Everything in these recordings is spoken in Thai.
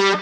ยิ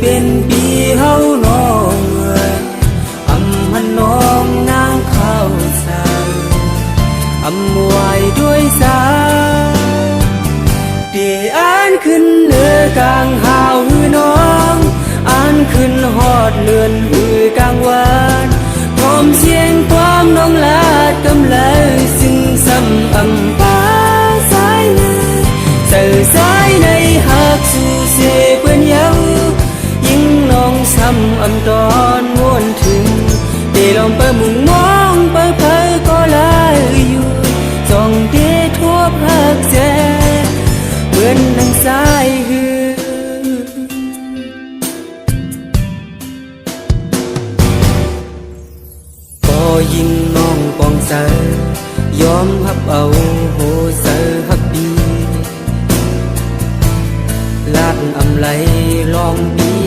เป็นปีเฮาน้องเอ่ยอำหันน้องนางเข้าสายอำไว้ด้วยสายเดีอ่านขึ้นเนือกลางหาวหือน้องอ่านขึ้นหอดเลือนหือกลางวานพร้อมเสียงความน้องลาดกำเลยซึ่งซ้ำอำป้า มือนนังสายหือก็ยิ่งน้องปองเสยอมหับเอาโหเสหักดีลาดอำไลลองดี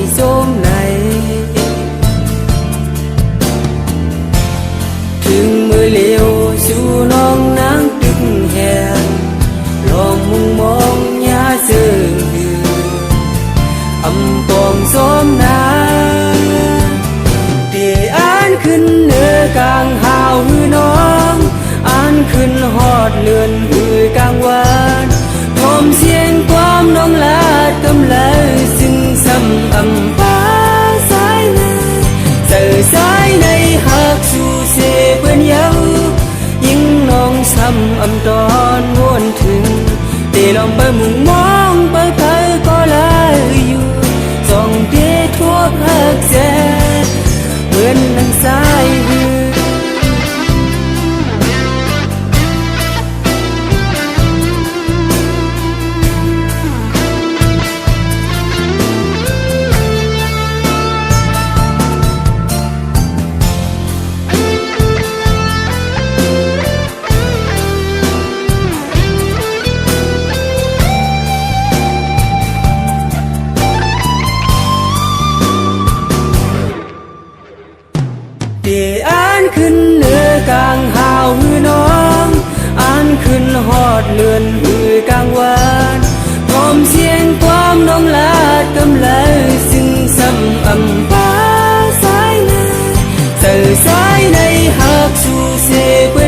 ำปองสมนาเดีอ่านขึ้นเนื้อกลางหาวหือน้องอ่านขึ้นหอดเลือนหือกลางวานพร้อมเสียงความน้องลาดกำเลยซึ่งซ้ำอำป้าสายในเสื่อสายในหักสู่เสเปื้อนเยายิ่งน้องซ้ำอำตอนวนถึงได้ลองไปมุงมอง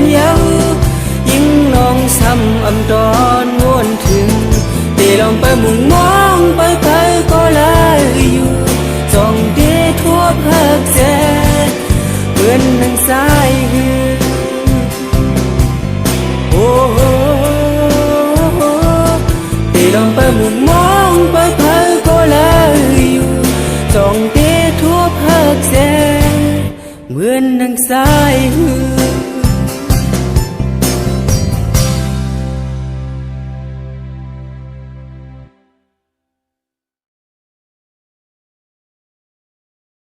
นเยายิ่งน้องซ้ำอำตอนวนถึงได้ลองไปมุงมองไปไปก็ลายอยู่จ้องเดทั่วภาคแจเหมือนนางสายหือโอ้โหได้ลองไปมุมมองไปเพอก็เลยอยู่จ้องเตทั่วภาคแสงเหมือนนางสายหือ